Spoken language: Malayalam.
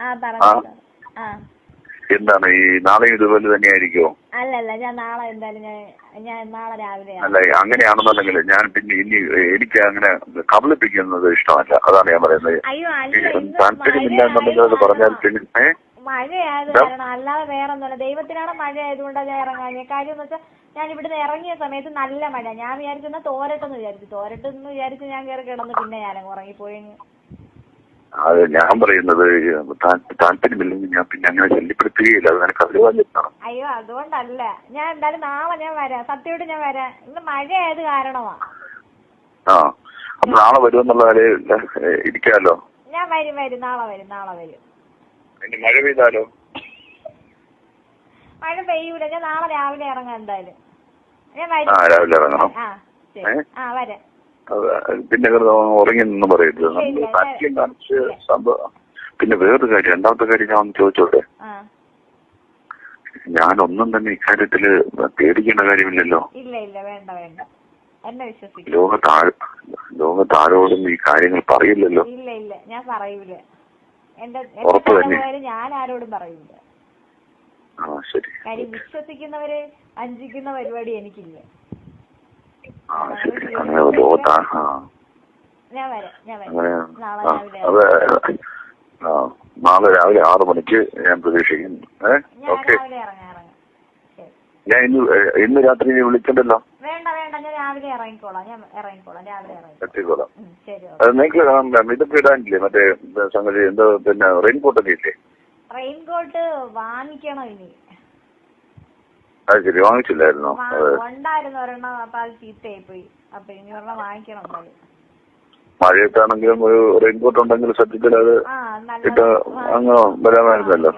ആ പറഞ്ഞു ആ. എന്താണ് ഈ നാളെ ഇതുപോലെ തന്നെയായിരിക്കുമോ അല്ലല്ല ഞാൻ നാളെ എന്തായാലും ഞാൻ ഞാൻ നാളെ രാവിലെ അല്ല അങ്ങനെയാണെന്നുണ്ടെങ്കിൽ ഞാൻ പിന്നെ ഇനി എനിക്ക് അങ്ങനെ കബളിപ്പിക്കുന്നത് ഇഷ്ടമല്ല. അതാണ് ഞാൻ പറയുന്നത്. താല്പര്യമില്ല എന്നുണ്ടെങ്കിൽ അത് പറഞ്ഞാൽ പിന്നെ? മഴയായത് കാരണം അല്ലാതെ വേറെ ഒന്നുമല്ല ദൈവത്തിനാണ് മഴ ആയതുകൊണ്ടാണ് ഞാൻ ഇറങ്ങാൻ കാര്യം എന്ന് വെച്ചാൽ ഞാൻ ഇവിടുന്ന് ഇറങ്ങിയ സമയത്ത് നല്ല മഴ ഞാൻ വിചാരിച്ചെന്നാ തോരട്ടെന്ന് വിചാരിച്ചു. തോരട്ടെന്ന് വിചാരിച്ച് ഞാൻ കയറി കിടന്നു പിന്നെ ഞാനങ്ങ് ഉറങ്ങിപ്പോയി. അത് ഞാൻ പറയുന്നത് താല്പര്യമില്ലെങ്കിൽ ഞാൻ പിന്നെ അങ്ങനെ ശല്യപ്പെടുത്തുകയില്ല. അത് നിനക്ക് അറിയാൻ അയ്യോ അതുകൊണ്ടല്ല. ഞാൻ എന്തായാലും നാളെ ഞാൻ വരാം. സത്യമായിട്ട് ഞാൻ വരാം. ഇന്ന് മഴയായത് കാരണമാ. ആ അപ്പൊ നാളെ വരുമെന്നുള്ള കാര്യം ഇരിക്കാലോ? ഞാൻ വരും വരും. നാളെ വരും നാളെ വരും. ഇനി മഴ പെയ്താലോ? മഴ പെയ്യൂല. ഞാൻ നാളെ രാവിലെ ഇറങ്ങാം എന്തായാലും. ഞാൻ വരും. രാവിലെ ഇറങ്ങണം. ആ വരാം. പിന്നെ ഉറങ്ങി നിന്ന് പറയരുത്. നമ്മൾ. താല്പര്യം കാണിച്ച് സംഭവം. പിന്നെ വേറൊരു കാര്യം രണ്ടാമത്തെ കാര്യം ഞാൻ ഒന്ന് ചോദിച്ചോട്ടെ? ഞാനൊന്നും തന്നെ ഇക്കാര്യത്തിൽ പേടിക്കേണ്ട കാര്യമില്ലല്ലോ. ഇല്ല ഇല്ല വേണ്ട വേണ്ട. ലോകത്താഴ് ലോകത്താരോടും ഈ കാര്യങ്ങൾ പറയില്ലല്ലോ. ഇല്ല ഇല്ല ഞാൻ പറയൂല. എന്റെ ഞാൻ ആരോടും പറയൂല. ആ ശരി കാര്യം വിശ്വസിക്കുന്നവര് അഞ്ചിക്കുന്ന പരിപാടി എനിക്കില്ല. ആ ശരി അങ്ങനെ ലോകത്താ ആ. നാളെ രാവിലെ അത് ആ നാളെ രാവിലെ ആറ് മണിക്ക് ഞാൻ പ്രതീക്ഷിക്കുന്നു. ഏ? ഓക്കെ. ഞാൻ ഇന്ന് ഇന്ന് രാത്രി വിളിക്കണ്ടല്ലോ? വേണ്ട വേണ്ട ഞാൻ രാവിലെ ഇറങ്ങിക്കോളാം ഞാൻ ഇറങ്ങിക്കോളാം രാവിലെ ഇറങ്ങിക്കോളാം. എത്തിക്കോളാം. നിങ്ങൾക്ക് ഇതൊക്കെ ഇടാനില്ലേ? മറ്റേ സംഗതി എന്താ പിന്നെ റെയിൻകോട്ടൊക്കെ ഇല്ലേ? റെയിൻകോട്ട് വാങ്ങിക്കണം ഇനി. അത് ശരി വാങ്ങിച്ചില്ലായിരുന്നോ? മഴയൊക്കെ ആണെങ്കിലും ഉണ്ടായിരുന്നു ഒരെണ്ണം അപ്പൊ അത് ചീത്തയായി പോയി അപ്പൊ ഇനി ഒരെണ്ണം വാങ്ങിക്കണം എന്തായാലും. മഴയത്താണെങ്കിലും ഒരു റെയിൻകോട്ട് ഉണ്ടെങ്കിൽ സത്യത്തിൽ അത് ഇട്ട് അങ്ങ് വരാമായിരുന്നല്ലോ.